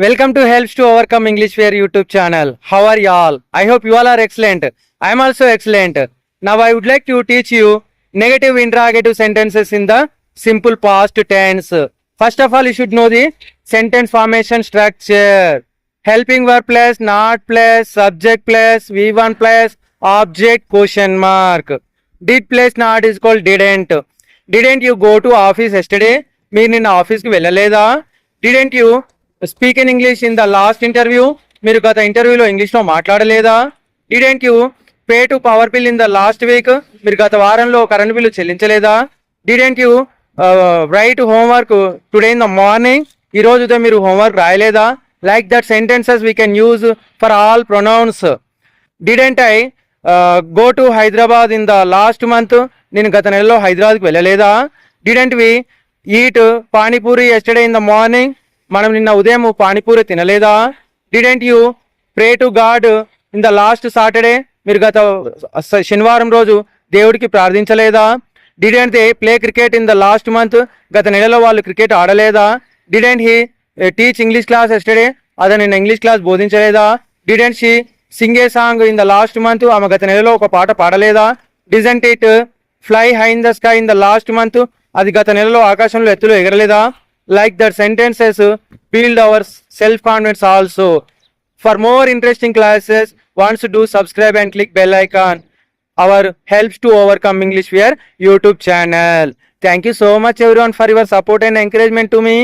Welcome to helps to overcome English where YouTube channel how are you all I hope you all are excellent I'm also excellent now I would like to teach you negative interrogative sentences in the simple past tense first of all you should know the sentence formation structure helping verb plus not plus subject plus V one plus object question mark did plus not is called didn't didn't you go to office yesterday మీరు నిన్న ఆఫీస్కి వెళ్ళలేదా? Didn't you speak in English in the last interview. మీరు గత ఇంటర్వ్యూలో ఇంగ్లీష్లో మాట్లాడలేదా? Didn't you pay to power bill in the last week మీరు గత వారంలో current bill చెల్లించలేదా? Didn't you write homework today in the morning ఈ రోజుతో మీరు homework రాయలేదా? Like that sentences we can use for all pronouns didn't I go to Hyderabad in the last month నేను గత నెలలో హైదరాబాద్కి వెళ్ళలేదా? Didn't we eat panipuri yesterday in the morning మనం నిన్న ఉదయం పానీపూరి తినలేదా? Didn't you pray to God in the last Saturday మీరు గత శనివారం రోజు దేవుడికి ప్రార్థించలేదా? Didn't they play cricket in the last month గత నెలలో వాళ్ళు cricket ఆడలేదా? Didn't he teach English class yesterday అతను నిన్న English class బోధించలేదా? Didn't she sing a song in the last month ఆమె గత నెలలో ఒక పాట పాడలేదా? Didn't it fly high in the sky in the last month అది గత నెలలో ఆకాశంలో ఎత్తులో ఎగరలేదా? Like that sentences build our self confidence also for more interesting classes wants do subscribe and click bell icon our helps to overcome english fear youtube channel thank you so much everyone for your support and encouragement to me